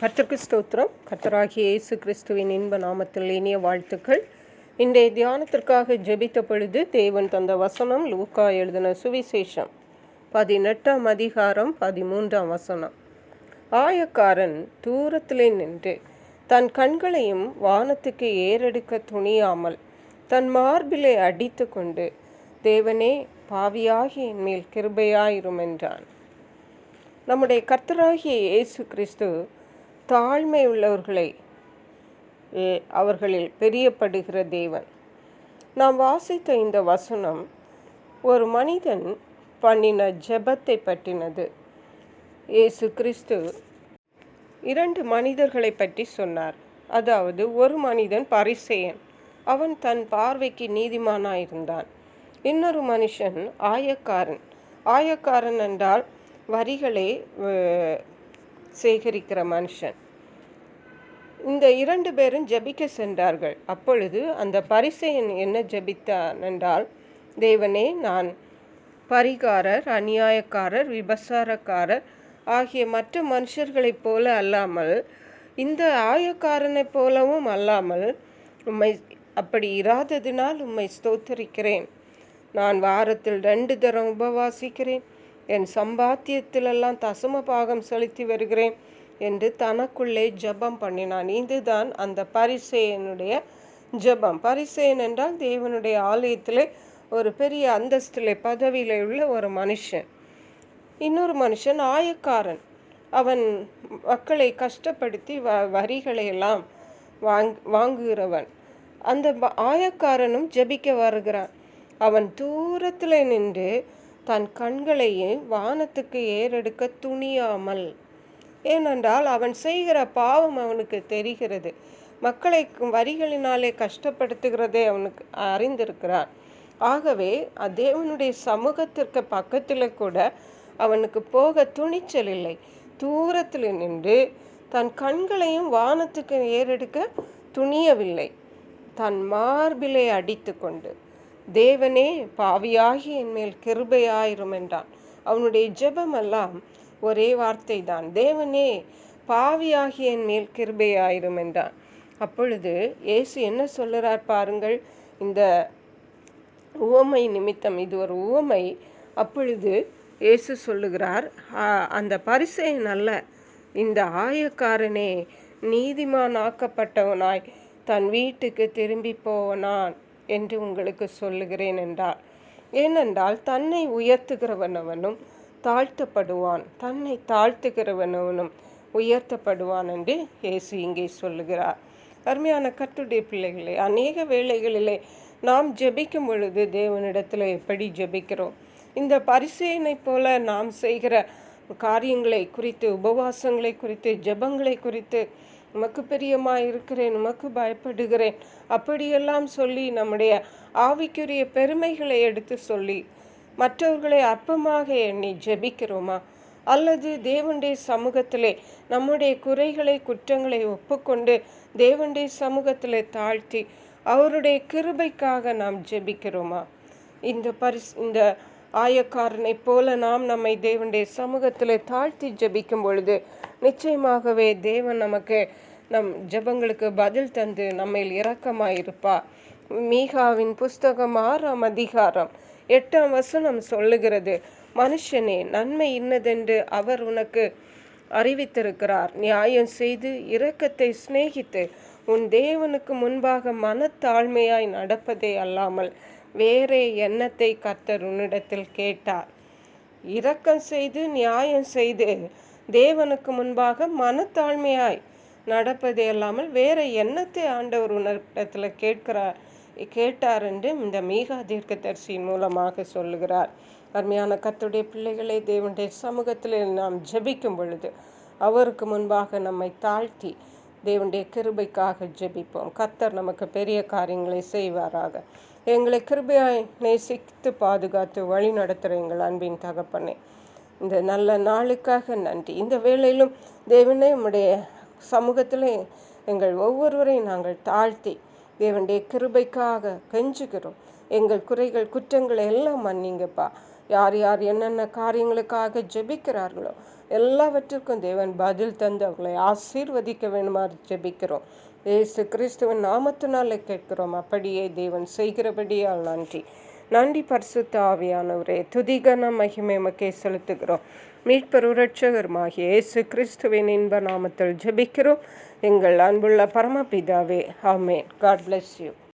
கர்த்தருக்கு ஸ்தோத்திரம். கர்த்தராகிய இயேசு கிறிஸ்துவின் இன்ப நாமத்தில் இனிய வாழ்த்துக்கள். இன்றைய தியானத்திற்காக ஜெபித்த பொழுது தேவன் தந்த வசனம் லூக்கா எழுதின சுவிசேஷம். பதினெட்டாம் அதிகாரம் பதிமூன்றாம் வசனம். ஆயக்காரன் தூரத்திலே நின்று தன் கண்களையும் வானத்துக்கு ஏறெடுக்க துணியாமல் தன் மார்பிலே அடித்து கொண்டு தேவனே பாவியாகி என் மேல் கிருபையாயிரும் என்றான் நம்முடைய கர்த்தராகிய இயேசு கிறிஸ்து தாழ்மை உள்ளவர்களை அவர்களில் பெரியப்படுகிற தேவன். நாம் வாசித்த இந்த வசனம் ஒரு மனிதன் பண்ணின ஜெபத்தை பற்றினது. இயேசு கிறிஸ்து இரண்டு மனிதர்களை பற்றி சொன்னார். அதாவது ஒரு மனிதன் பரிசேயன். அவன் தன் பார்வைக்கு நீதிமானாயிருந்தான். இன்னொரு மனுஷன் ஆயக்காரன். ஆயக்காரன் என்றால் வரிகளை சேகரிக்கிற மனுஷன். இந்த இரண்டு பேரும் ஜெபிக்க சென்றார்கள். அப்பொழுது அந்த பரிசையன் என்ன ஜபித்தான் என்றால் தேவனே நான் பரிகாரர் அநியாயக்காரர் விபசாரக்காரர் ஆகிய மற்ற மனுஷர்களைப் போல அல்லாமல் இந்த ஆயக்காரனைப் போலவும் அல்லாமல் உம்மை அப்படி இராததினால் உம்மை ஸ்தோத்தரிக்கிறேன். நான் வாரத்தில் ரெண்டு தரம் உபவாசிக்கிறேன். என் சம்பாத்தியத்திலெல்லாம் தசம பாகம் செலுத்தி வருகிறேன் என்று தனக்குள்ளே ஜெபம் பண்ணினான். இதுதான் அந்த பரிசேயனுடைய ஜெபம். பரிசேயன் என்றால் தேவனுடைய ஆலயத்தில் ஒரு பெரிய அந்தஸ்தில் பதவியில் உள்ள ஒரு மனுஷன். இன்னொரு மனுஷன் ஆயக்காரன். அவன் மக்களை கஷ்டப்படுத்தி வ வரிகளை எல்லாம் வாங் வாங்குகிறவன். அந்த ஆயக்காரனும் ஜெபிக்க வருகிறான். அவன் தூரத்தில் நின்று தன் கண்களையே வானத்துக்கு ஏறெடுக்க துணியாமல். ஏனென்றால் அவன் செய்கிற பாவம் அவனுக்கு தெரிகிறது. மக்களை வரிகளினாலே கஷ்டப்படுத்துகிறதே அவனுக்கு அறிந்திருக்கிறான். ஆகவே தேவனுடைய சமூகத்திற்கு பக்கத்தில் கூட அவனுக்கு போக துணிச்சல் இல்லை. தூரத்தில் நின்று தன் கண்களையும் வானத்துக்கு ஏறெடுக்க துணியவில்லை. தன் மார்பிலை அடித்து கொண்டு தேவனே பாவியாகி என் மேல் கிருபையாயிரும் என்றான் அவனுடைய ஜெபமெல்லாம் ஒரே வார்த்தை தான் தேவனே பாவியாகி என் மேல் கிருபையாயிரும் என்றான் அப்பொழுது இயேசு என்ன சொல்லுறார் பாருங்கள் இந்த உவமை நிமித்தம் இது ஒரு உவமை. அப்பொழுது இயேசு சொல்லுகிறார் அந்த பரிசையன் அல்ல இந்த ஆயக்காரனே நீதிமானாக்கப்பட்டவனாய் தன் வீட்டுக்கு திரும்பி போவனான் என்று உங்களுக்கு சொல்லுகிறேன் என்றார் ஏனென்றால் தன்னை உயர்த்துகிறவனவனும் தாழ்த்தப்படுவான். தன்னை தாழ்த்துகிறவனவனும் உயர்த்தப்படுவான் என்று இயேசு இங்கே சொல்லுகிறார். அருமையான கட்டுடைய பிள்ளைகளே அநேக வேளைகளிலே நாம் ஜெபிக்கும் பொழுது தேவனிடத்தில் எப்படி ஜெபிக்கிறோம்? இந்த பரிசேனைப் போல நாம் செய்கிற காரியங்களை குறித்து உபவாசங்களை குறித்து ஜெபங்களை குறித்து உமக்கு பிரியமாக இருக்கிறேன் உமக்கு பயப்படுகிறேன். அப்படியெல்லாம் சொல்லி நம்முடைய ஆவிக்குரிய பெருமைகளை எடுத்து சொல்லி மற்றவர்களை அற்பமாக எண்ணி ஜெபிக்கிறோமா? அல்லது தேவனுடைய சமூகத்திலே நம்முடைய குறைகளை குற்றங்களை ஒப்புக்கொண்டு தேவனுடைய சமூகத்திலே தாழ்த்தி அவருடைய கிருபைக்காக நாம் ஜெபிக்கிறோமா? இந்த பரிசு இந்த ஆயக்காரனைப் போல நாம் நம்மை தேவனுடைய சமூகத்தில் தாழ்த்தி ஜபிக்கும் பொழுது நிச்சயமாகவே தேவன் நமக்கு நம் ஜெபங்களுக்கு பதில் தந்து நம்மேல் இரக்கமாயிருப்பார். மீகாவின் புஸ்தகம் ஆறாம் அதிகாரம் எட்டாம் வசனம் சொல்லுகிறது மனுஷனே நன்மை இன்னதென்று அவர் உனக்கு அறிவித்திருக்கிறார். நியாயம் செய்து இரக்கத்தை சிநேகித்து உன் தேவனுக்கு முன்பாக மனத்தாழ்மையாய் நடப்பதே அல்லாமல் வேறே எண்ணத்தை கர்த்தர் உன்னிடத்தில் கேட்டார். இரக்கம் செய்து நியாயம் செய்து தேவனுக்கு முன்பாக மனத்தாழ்மையாய் நடப்பது இல்லாமல் வேற எண்ணத்தை ஆண்டவர் உன்னிடத்தில் கேட்கிறார் கேட்டார் என்று இந்த மீகா தீர்க்கதரிசியின் மூலமாக சொல்லுகிறார். அருமையான கத்துடைய பிள்ளைகளை தேவனுடைய சமூகத்தில் நாம் ஜபிக்கும் பொழுது அவருக்கு முன்பாக நம்மை தாழ்த்தி தேவனுடைய கிருபைக்காக ஜெபிப்போம். கத்தர் நமக்கு பெரிய காரியங்களை செய்வாராக. எங்களை கிருபையாய் நேசித்து பாதுகாத்து வழி நடத்துகிற எங்கள் அன்பின் தகப்பனே. இந்த நல்ல நாளுக்காக நன்றி. இந்த வேளையிலும் தேவனே உம்முடைய சமூகத்தில் எங்கள் ஒவ்வொருவரையும் நாங்கள் தாழ்த்தி தேவனுடைய கிருபைக்காக கெஞ்சுகிறோம். எங்கள் குறைகள் குற்றங்களை எல்லாம் மன்னிங்கப்பா. யார் யார் என்னென்ன காரியங்களுக்காக ஜெபிக்கிறார்களோ எல்லாவற்றிற்கும் தேவன் பதில் தந்து அவங்களை ஆசீர்வதிக்க வேணுமாறு ஜெபிக்கிறோம். ஏசு கிறிஸ்துவன் நாமத்தினாலே கேட்கிறோம். அப்படியே தேவன் செய்கிறபடியால் நன்றி. நன்றி பரிசுத்த ஆவியானவரே. துதிகன மகிமை மக்கே செலுத்துகிறோம். மீட்பர் உரட்சகருமாகிய இயேசு கிறிஸ்துவின் இன்ப நாமத்தில் ஜெபிக்கிறோம். எங்கள் அன்புள்ள பரமபிதாவே ஆமேன். God bless you